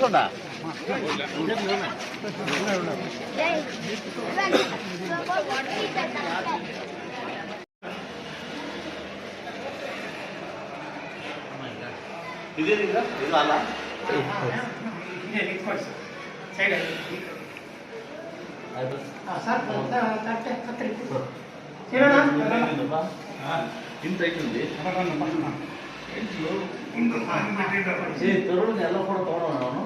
ಕೂರ್ಸೋಣ ಇದೇನೀಗ ಇದು ಅಲ್ಲ? ಇಂತ ಐತಂడి ಏ ತರುಣ ಎಲ್ಲ ಕೂಡ ತಗೊಳ್ಳೋಣ ಅವನು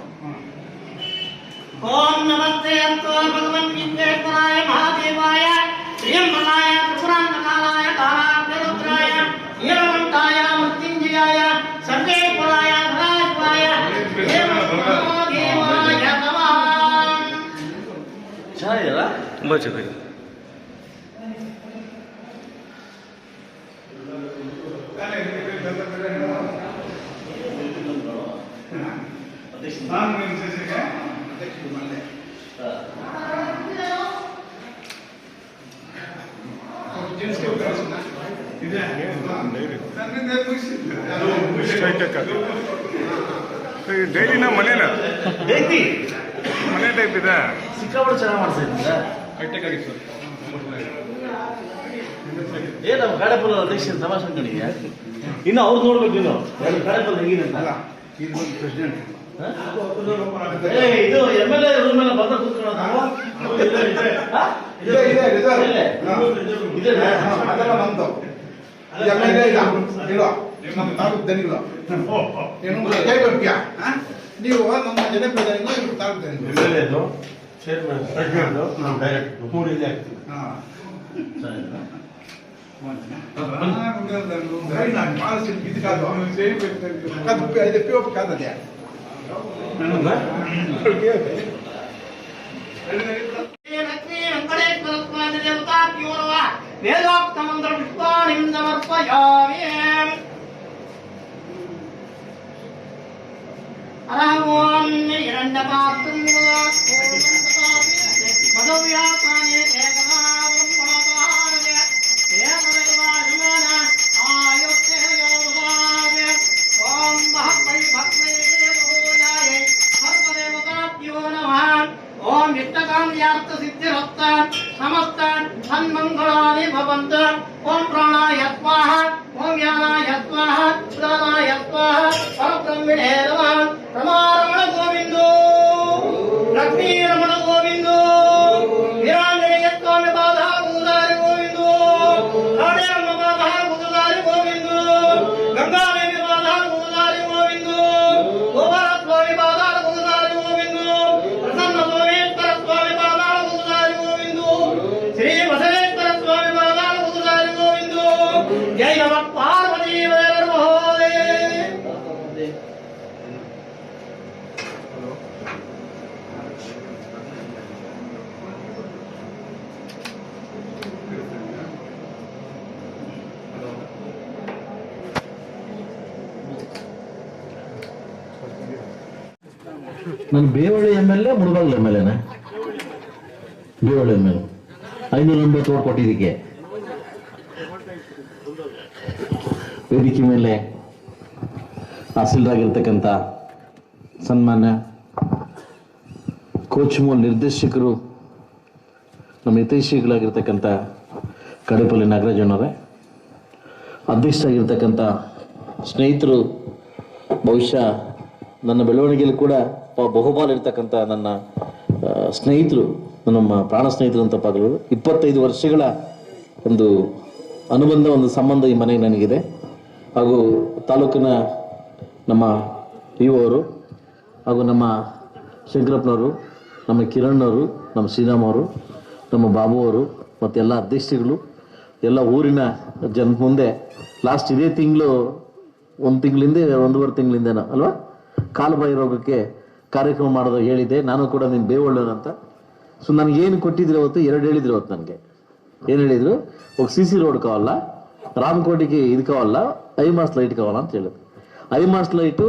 ಓಂ ನಮಸ್ತೆ ಅಂತೋ ಭಗವನ್ ವಿಶ್ವೇಶ್ವರಾಯ ಮಹಾದೇವಾಯ ಶ್ರೀಯಂಬಲಾಯ ತ್ರಿಪುರಾಂತಕಾಲಾಯ ಕಾಲಾಗ್ರರುದ್ರಾಯ ನೀಲಕಂಠಾಯ ಮೃತ್ಯುಂಜಯಾಯ ಸರ್ವೇಶ್ವರಾಯ ಸದಾಶಿವಾಯ ದೇವಾಯ ನಮಃ ಚೆನ್ನಾಗಿಲ್ಲ ತುಂಬ ಚೆನ್ನಾಗಿದೆ ಮನೆ ಟೈಪ್ ಸಿಕ್ಕಾಪಟ್ಟೆ ಚೆನ್ನಾಗಿ ಮಾಡ್ತಾ ಇದ್ದೀರಾ ಏ ನಮ್ಮ ಇನ್ನು ಅವ್ರು ನೋಡ್ಬೇಕು ಇನ್ನು ಕಡೆ ಕಾಡೆಪುರ ಹೆಂಗಿನ? ಏ ಇದು ಎಂ ಎಲ್ ಎ ರೂಮ್ ಮೇಲೆ ಬಂದ. ಇಲ್ಲೇ? ಇಲ್ವಾ? ನಮ್ಮ ತಾಲೂಕು ದನಿಗಳು. ನೀವು ನಮ್ಮ ಜನಪ್ರತಿನಿಧಿಗಳು ಇವ್ರು ತಾಲೂಕು ದನಿಗಳು. ಹಾ. ಇದು ಕಾದು. ವೇದೋಕ್ತ ಮಂತ್ರ வேதாப்தமந்திரம் விஷ்வானிம் சமர்ப்பயாமி அரவோன் இரண்ட பார்த்து भगवन्त ओम प्राणाय स्वाहा ನಾನು ಬೇವಳ್ಳಿ ಎಂ ಎಲ್ ಎ ಮುಳುಗಾಗ್ಲ ಎಂ ಎಲ್ ಎನ ಬೇವಳ್ಳಿ ಎಂ ಎಲ್ ಐನೂರ ಎಂಬತ್ತು ಓಟ್ ಕೊಟ್ಟಿದ್ದಕ್ಕೆ. ವೇದಿಕೆ ಮೇಲೆ ತಹಸೀಲ್ದಾಗಿರ್ತಕ್ಕಂಥ ಸನ್ಮಾನ್ಯ ಕೋಚ್ ಮೂಲ ನಿರ್ದೇಶಕರು, ನಮ್ಮ ಹಿತೈಷಿಗಳಾಗಿರ್ತಕ್ಕಂಥ ಕಡೆಪಲ್ಲಿ ನಾಗರಾಜಣ್ಣವರೇ ಅಧ್ಯಕ್ಷರಾಗಿರ್ತಕ್ಕಂಥ ಸ್ನೇಹಿತರು, ಬಹುಶಃ ನನ್ನ ಬೆಳವಣಿಗೆಯಲ್ಲಿ ಕೂಡ ಬಹುಪಾಲು ಇರ್ತಕ್ಕಂಥ ನನ್ನ ಸ್ನೇಹಿತರು, ನಮ್ಮ ಪ್ರಾಣ ಸ್ನೇಹಿತರು ಅಂತ ಪಾಗಲು, ಇಪ್ಪತ್ತೈದು ವರ್ಷಗಳ ಒಂದು ಅನುಬಂಧ, ಒಂದು ಸಂಬಂಧ ಈ ಮನೆಗೆ ನನಗಿದೆ. ಹಾಗೂ ತಾಲೂಕಿನ ನಮ್ಮ ಇ ಅವರು ಹಾಗೂ ನಮ್ಮ ಶಂಕರಪ್ಪನವರು, ನಮ್ಮ ಕಿರಣ್ ಅವರು ನಮ್ಮ ಶ್ರೀರಾಮ್ ಅವರು, ನಮ್ಮ ಬಾಬು ಅವರು, ಮತ್ತು ಎಲ್ಲ ಅಧ್ಯಕ್ಷಗಳು ಎಲ್ಲ ಊರಿನ ಜನ ಮುಂದೆ ಲಾಸ್ಟ್ ಇದೇ ತಿಂಗಳು, ಒಂದು ತಿಂಗಳಿಂದ, ಒಂದೂವರೆ ತಿಂಗಳಿಂದೇನೋ, ಅಲ್ವಾ? ಕಾಲುಬಾಯಿ ರೋಗಕ್ಕೆ ಕಾರ್ಯಕ್ರಮ ಮಾಡೋದು ಹೇಳಿದ್ದೆ ನಾನು ಕೂಡ ನೀನು ಬೇವಳ್ಳೋನು ಅಂತ ಸೊ ನನಗೆ ಏನು ಕೊಟ್ಟಿದ್ರು ಅವತ್ತು ಎರಡು ಹೇಳಿದ್ರು ಅವತ್ತು ನನಗೆ ಏನು ಹೇಳಿದ್ರು ఒక ಸಿ ಸಿ ರೋಡ್ కావాలా ರಾಮಕೋಟಿಗೆ ಇದು ಕಾವಲ್ಲ ಐ ಮಾಸ್ ಲೈಟ್ ಕಾವಲ್ಲ ಅಂತ ಹೇಳಿದ್ರು ಐ ಮಾಸ್ ಲೈಟು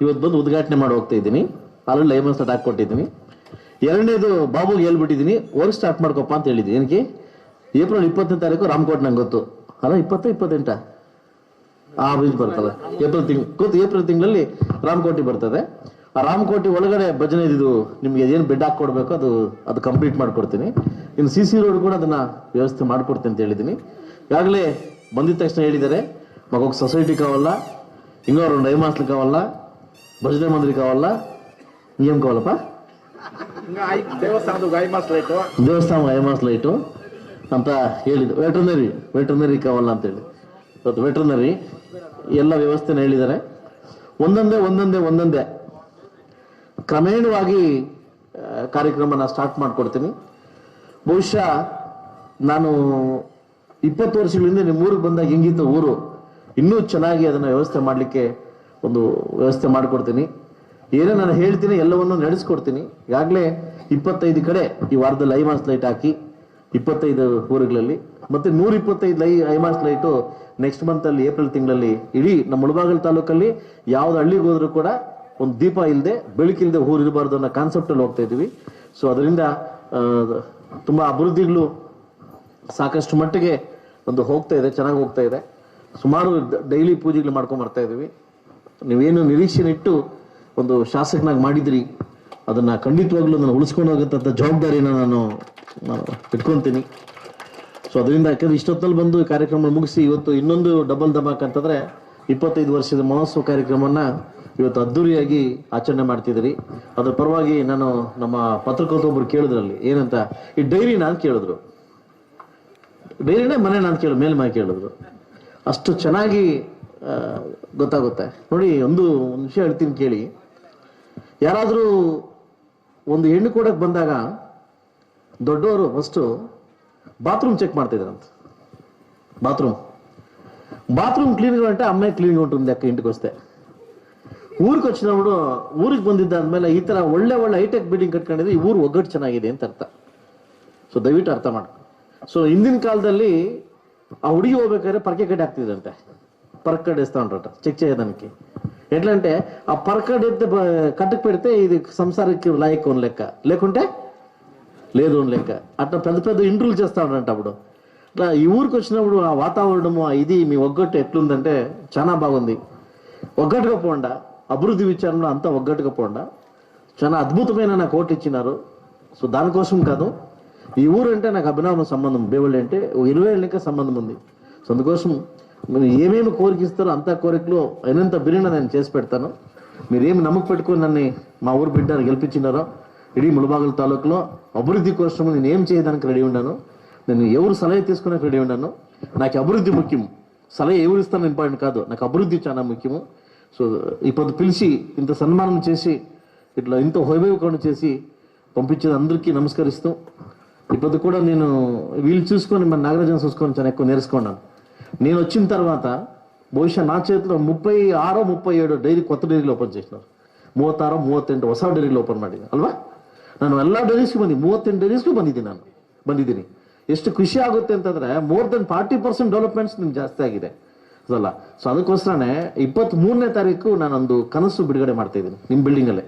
ಇವತ್ತು ಬಂದು ಉದ್ಘಾಟನೆ ಮಾಡಿ ಹೋಗ್ತಾ ಇದ್ದೀನಿ ಆಲ್ರೆಡಿ ಐ ಮಾಸ್ ಲೈಟ್ ಹಾಕ್ಕೊಟ್ಟಿದ್ದೀನಿ ಎರಡನೇದು ಬಾಬುಗೆ ಹೇಳ್ಬಿಟ್ಟಿದ್ದೀನಿ ವರ್ಕ್ ಸ್ಟಾರ್ಟ್ ಮಾಡ್ಕೊಪ್ಪ ಅಂತ ಹೇಳಿದ್ದೀನಿ ಏನಕ್ಕೆ ಏಪ್ರಿಲ್ ಇಪ್ಪತ್ತನೇ ತಾರೀಕು ರಾಮಕೋಟ್ ನಂಗೆ ಗೊತ್ತು ಅಲ್ಲ ಇಪ್ಪತ್ತ ಇಪ್ಪತ್ತೆಂಟ ಆ ಬೀಜ್ ಬರ್ತದೆ ಏಪ್ರಿಲ್ ತಿಂಗ್ ಗೊತ್ತು ಏಪ್ರಿಲ್ ತಿಂಗಳಲ್ಲಿ ರಾಮಕೋಟಿ ಬರ್ತದೆ ಆ ರಾಮಕೋಟಿ ಒಳಗಡೆ ಭಜನೆ ಇದು ನಿಮಗೆ ಏನು ಬೆಡ್ ಹಾಕೊಡ್ಬೇಕು ಅದು ಅದು ಕಂಪ್ಲೀಟ್ ಮಾಡಿಕೊಡ್ತೀನಿ. ಇನ್ನು ಸಿ ಸಿ ರೋಡ್ ಕೂಡ ಅದನ್ನು ವ್ಯವಸ್ಥೆ ಮಾಡಿಕೊಡ್ತೀನಿ ಅಂತ ಹೇಳಿದ್ದೀನಿ. ಈಗಾಗಲೇ ಬಂದಿದ ತಕ್ಷಣ ಹೇಳಿದ್ದಾರೆ ಮಗೋಗ ಸೊಸೈಟಿ ಕಾವಲ್ಲ, ಹಿಂಗೆ ಅವ್ರು ಐಮಾಸ್ಲಿ ಕಾವಲ್ಲ, ಭಜನೆ ಮಂದಿರ ಕಾವಲ್ಲ ಏನು ಕಾವಲ್ಲಪ್ಪ? ದೇವಸ್ಥಾನ ಐಮಾಸ್ ಲೈಟು ಅಂತ ಹೇಳಿದ್ದು. ವೆಟರ್ನರಿ ವೆಟರ್ನರಿ ಕಾವಲ್ಲ ಅಂತೇಳಿ ಇವತ್ತು ವೆಟರ್ನರಿ ಎಲ್ಲ ವ್ಯವಸ್ಥೆನ ಹೇಳಿದ್ದಾರೆ. ಒಂದೊಂದೇ ಒಂದೊಂದೇ ಒಂದೊಂದೇ. ಕ್ರಮೇಣವಾಗಿ ಕಾರ್ಯಕ್ರಮನ ಸ್ಟಾರ್ಟ್ ಮಾಡಿಕೊಡ್ತೀನಿ. ಬಹುಶಃ ನಾನು ಇಪ್ಪತ್ತು ವರ್ಷಗಳಿಂದ ನಿಮ್ಮ ಊರಿಗೆ ಬಂದಾಗ ಹೆಂಗಿತ್ತು ಊರು, ಇನ್ನೂ ಚೆನ್ನಾಗಿ ಅದನ್ನು ವ್ಯವಸ್ಥೆ ಮಾಡಲಿಕ್ಕೆ ಒಂದು ವ್ಯವಸ್ಥೆ ಮಾಡಿಕೊಡ್ತೀನಿ. ಏನೇ ನಾನು ಹೇಳ್ತೀನಿ, ಎಲ್ಲವನ್ನು ನಡೆಸ್ಕೊಡ್ತೀನಿ. ಈಗಾಗಲೇ ಇಪ್ಪತ್ತೈದು ಕಡೆ ಈ ವಾರದಲ್ಲಿ ಐಮಾಸ್ ಲೈಟ್ ಹಾಕಿ, ಇಪ್ಪತ್ತೈದು ಊರುಗಳಲ್ಲಿ, ಮತ್ತೆ ನೂರ ಇಪ್ಪತ್ತೈದು ಲೈ ಐಮಾಸ್ ಲೈಟು ನೆಕ್ಸ್ಟ್ ಮಂತಲ್ಲಿ ಏಪ್ರಿಲ್ ತಿಂಗಳಲ್ಲಿ, ಇಡೀ ನಮ್ಮ ಮುಳಬಾಗಲ್ ತಾಲೂಕಲ್ಲಿ, ಯಾವ್ದು ಹಳ್ಳಿಗೆ ಹೋದರೂ ಕೂಡ ಒಂದು ದೀಪ ಇಲ್ಲದೆ ಬೆಳಕಿಲ್ಲದೆ ಊರಿರಬಾರ್ದು ಅನ್ನೋ ಅನ್ನೋ ಕಾನ್ಸೆಪ್ಟಲ್ಲಿ ಹೋಗ್ತಾ ಇದ್ದೀವಿ. ಸೊ ಅದರಿಂದ ತುಂಬಾ ಅಭಿವೃದ್ಧಿಗಳು ಸಾಕಷ್ಟು ಮಟ್ಟಿಗೆ ಒಂದು ಹೋಗ್ತಾ ಇದೆ, ಚೆನ್ನಾಗಿ ಹೋಗ್ತಾ ಇದೆ. ಸುಮಾರು ಡೈಲಿ ಪೂಜೆಗಳು ಮಾಡ್ಕೊಂಡು ಬರ್ತಾ ಇದೀವಿ ನೀವೇನು ನಿರೀಕ್ಷೆ ಇಟ್ಟು ಒಂದು ಶಾಸಕನಾಗಿ ಮಾಡಿದ್ರಿ, ಅದನ್ನ ಖಂಡಿತವಾಗ್ಲೂ ನಾನು ಉಳಿಸ್ಕೊಂಡು ಹೋಗತ್ತಂತ ಜವಾಬ್ದಾರಿನ ನಾನು ಇಟ್ಕೊತೀನಿ. ಸೊ ಅದರಿಂದ ಯಾಕಂದ್ರೆ ಇಷ್ಟೊತ್ತಲ್ಲಿ ಬಂದು ಕಾರ್ಯಕ್ರಮ ಮುಗಿಸಿ ಇವತ್ತು ಇನ್ನೊಂದು ಡಬಲ್ ಧಮಾಕ್ ಅಂತಂದ್ರೆ ಇಪ್ಪತ್ತೈದು ವರ್ಷದ ಮಹೋತ್ಸವ ಕಾರ್ಯಕ್ರಮನ ಇವತ್ತು ಅದ್ದೂರಿಯಾಗಿ ಆಚರಣೆ ಮಾಡ್ತಿದ್ದೀರಿ ಅದ್ರ ಪರವಾಗಿ ನಾನು ನಮ್ಮ ಪತ್ರಕರ್ತೊಬ್ರು ಕೇಳಿದ್ರಲ್ಲಿ ಏನಂತ ಈ ಡೈರಿ ನಾನು ಕೇಳಿದ್ರು ಡೈರಿನೇ ಮನೆ ನಾನು ಕೇಳ ಮೇಲ್ಮನೆ ಕೇಳಿದ್ರು ಅಷ್ಟು ಚೆನ್ನಾಗಿ ಆ, ಗೊತ್ತಾಗುತ್ತೆ ನೋಡಿ ಒಂದು ಒಂದು ವಿಷಯ ಹೇಳ್ತೀನಿ ಕೇಳಿ ಯಾರಾದರೂ ಒಂದು ಹೆಣ್ಣು ಕೊಡಕ್ಕೆ ಬಂದಾಗ ದೊಡ್ಡವರು first bathroom check ಮಾಡ್ತಿದ್ರಂತ bathroom bathroom క్లీన్గా ఉంటే అమ్మాయి క్లీన్గా ఉంటుంది లెక్క ఇంటికి వస్తే ಊರಿಗೆ వచ్చినప్పుడు ಊರಿಗೆ ಬಂದಿದ್ದಾದ್ಮೇಲೆ ಈ ತರ ಒಳ್ಳೆ ಒಳ್ಳೆ ಹೈಟೆಕ್ ಬಿಲ್ಡಿಂಗ್ ಕಟ್ಕೊಂಡಿದ್ರೆ ಈ ಊರು ಒಗ್ಗಟ್ಟು ಚೆನ್ನಾಗಿದೆ ಅಂತ ಅರ್ಥ ಸೊ ದಯವಿಟ್ಟು ಅರ್ಥ ಮಾಡಿ ಸೊ ಹಿಂದಿನ ಕಾಲದಲ್ಲಿ ఆ ಹುಡುಗಿ ಹೋಗ್ಬೇಕಾದ್ರೆ ಪರಕೆ ಕಡೆ ಹಾಕ್ತಿದ್ರಂತೆ పరకడ్ ఇస్తా ఉంటారట చెక్ చేయడానికి ఎట్లా అంటే ఆ పరకడ్ ఎత్తే కట్టుకు పెడితే ఇది సంసారానికి లాయక్ ఉన్న లెక్క లేకుంటే లేదు అని లెక్క అట్లా పెద్ద పెద్ద ఇంటర్వ్యూలు చేస్తా ఉంటారంట అప్పుడు ఇట్లా ఈ ఊరికి వచ్చినప్పుడు ఆ వాతావరణము ఆ ఇది మీ ఒగ్గట్టు ఎట్లుందంటే చాలా బాగుంది ఒగ్గట్టుగా పోండా అభివృద్ధి విచారంలో అంతా ఒగ్గట్టుగా పోండా. చాలా అద్భుతమైన నాకు ఓటు ఇచ్చినారు. సో దానికోసం కాదు ఈ ఊరు అంటే నాకు అభినవ సంబంధం బేవళ్ళు అంటే ఇరవై ఏళ్ళ సంబంధం ఉంది. సో అందుకోసం మీరు ఏమేమి కోరికిస్తారో అంత కోరికలు అయినంత బిర్యానీ నేను చేసి పెడతాను. మీరేమి నమ్మకం నమ్మక పెట్టుకొని నన్ను మా ఊరు బిడ్డను గెలిపించినారో ఇడీ ములబాగుల తాలూకులో అభివృద్ధి కోసం నేను ఏం చేయడానికి రెడీ ఉన్నాను నేను ఎవరు సలహా తీసుకునే రెడీ ఉన్నాను నాకు అభివృద్ధి ముఖ్యం. సలహా ఎవరు ఇస్తాను ఇంపార్టెంట్ కాదు. నాకు అభివృద్ధి చాలా ముఖ్యము. సో ఇప్పుడు పిలిచి ఇంత సన్మానం చేసి ఇట్లా ఇంత వైభవీకరణ చేసి పంపించేది అందరికీ నమస్కరిస్తూ ఇప్పుడు కూడా నేను వీళ్ళు చూసుకొని మన నాగరాజన్ చూసుకొని చాలా ఎక్కువ నేర్చుకున్నాను నేను వచ్చిన తర్వాత ಬಹುಶಃ నా చేతిలో ముప్పై ఆరో ముప్పై ఏడు ಡೈರಿ కొత్త ಡೈರಿಗಳು ಓಪನ್ చేసినారు ಮೂವತ್ತಾರು ಮೂವತ್ತೆಂಟು ಹೊಸ ಡೈರಿಗಳು ಓಪನ್ ಮಾಡಿದ್ದೀನಿ ಅಲ್ವಾ ನಾನು ಎಲ್ಲ ಡೈರೀಸ್ಗೂ ಬಂದಿ ಮೂವತ್ತೆಂಟು ಡೈರೀಸ್ಗೂ ಬಂದಿದ್ದೀನಿ ನಾನು ಬಂದಿದ್ದೀನಿ ಎಷ್ಟು ಖುಷಿ ಆಗುತ್ತೆ ಅಂತಂದ್ರೆ more than forty percent developments ನಿಮ್ಗೆ ಜಾಸ್ತಿ ಆಗಿದೆ ಅದಲ್ಲ ಸೊ ಅದಕ್ಕೋಸ್ಕರನೇ ಇಪ್ಪತ್ತ್ ಮೂರನೇ ತಾರೀಕು ನಾನೊಂದು ಕನಸು ಬಿಡುಗಡೆ ಮಾಡ್ತಾ ಇದ್ದೀನಿ ನಿಮ್ಮ ಬಿಲ್ಡಿಂಗಲ್ಲೇ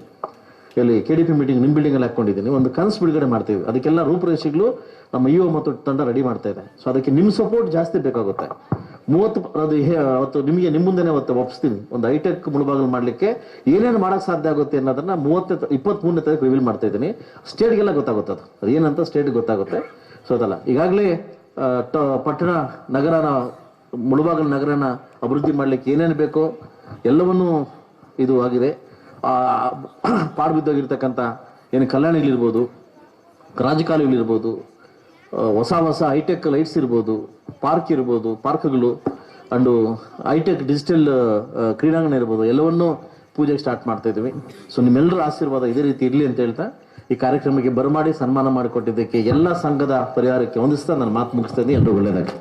ಇಲ್ಲಿ ಕೆ ಡಿ ಪಿ ಮೀಟಿಂಗ್ ನಿಮ್ಮ ಬಿಲ್ಡಿಂಗಲ್ಲಿ ಹಾಕೊಂಡಿದ್ದೀನಿ. ಒಂದು ಕನಸು ಬಿಡುಗಡೆ ಮಾಡ್ತೀವಿ ಅದಕ್ಕೆಲ್ಲ ರೂಪುರೇಷೆಗಳು ನಮ್ಮ ಇಒ ಮತ್ತು ತಂಡ ರೆಡಿ ಮಾಡ್ತಾ ಇದೆ. ಸೊ ಅದಕ್ಕೆ ನಿಮ್ಮ ಸಪೋರ್ಟ್ ಜಾಸ್ತಿ ಬೇಕಾಗುತ್ತೆ. ಮೂವತ್ತು ಅದು ಅವತ್ತು ನಿಮಗೆ ನಿಮ್ಮ ಮುಂದೆನೆ ಅವತ್ತು ಒಪ್ಪಿಸ್ತೀನಿ ಒಂದು ಹೈಟೆಕ್ ಮುಳುಬಾಗಲು ಮಾಡಲಿಕ್ಕೆ ಏನೇನು ಮಾಡೋಕ್ಕೆ ಸಾಧ್ಯ ಆಗುತ್ತೆ ಅನ್ನೋದನ್ನ ಮೂವತ್ತ ಇಪ್ಪತ್ತ್ ಮೂರನೇ ತಾರೀಕು ರಿವೀಲ್ ಮಾಡ್ತಾ ಇದ್ದೀನಿ. ಸ್ಟೇಟ್ಗೆಲ್ಲ ಗೊತ್ತಾಗುತ್ತೆ ಅದು. ಅದೇನಂತ ಸ್ಟೇಟ್ಗೆ ಗೊತ್ತಾಗುತ್ತೆ. ಸೊ ಅದಲ್ಲ. ಈಗಾಗಲೇ ಪಟ್ಟಣ, ನಗರನ ಮುಳುಬಾಗಲು ನಗರನ ಅಭಿವೃದ್ಧಿ ಮಾಡಲಿಕ್ಕೆ ಏನೇನು ಬೇಕೋ ಎಲ್ಲವನ್ನೂ ಇದು ಆಗಿದೆ. ಆ, ಪಾಡು ಬಿದ್ದೋಗಿರ್ತಕ್ಕಂಥ ಏನು ಕಲ್ಯಾಣಿಗಳಿರ್ಬೋದು ರಾಜಕಾಲುಗಳಿರ್ಬೋದು ಹೊಸ ಹೊಸ ಹೈಟೆಕ್ ಲೈಟ್ಸ್ ಇರ್ಬೋದು ಪಾರ್ಕ್ ಇರ್ಬೋದು ಪಾರ್ಕ್ಗಳು ಅಂಡು ಹೈಟೆಕ್ ಡಿಜಿಟಲ್ ಕ್ರೀಡಾಂಗಣ ಇರ್ಬೋದು ಎಲ್ಲವನ್ನೂ ಪೂಜೆಗೆ ಸ್ಟಾರ್ಟ್ ಮಾಡ್ತಾ ಇದ್ದೀವಿ. ಸೊ ನಿಮ್ಮೆಲ್ಲರ ಆಶೀರ್ವಾದ ಇದೇ ರೀತಿ ಇರಲಿ ಅಂತ ಹೇಳ್ತಾ ಈ ಕಾರ್ಯಕ್ರಮಕ್ಕೆ ಬರಮಾಡಿ ಸನ್ಮಾನ ಮಾಡಿಕೊಟ್ಟಿದ್ದಕ್ಕೆ ಎಲ್ಲ ಸಂಘದ ಪರಿಹಾರಕ್ಕೆ ಹೊಂದಿಸ್ತಾ ನಾನು ಮಾತು ಮುಗಿಸ್ತಾ ಇದ್ದೀನಿ. ಎಲ್ಲರೂ ಒಳ್ಳೆಯದಾಗಿ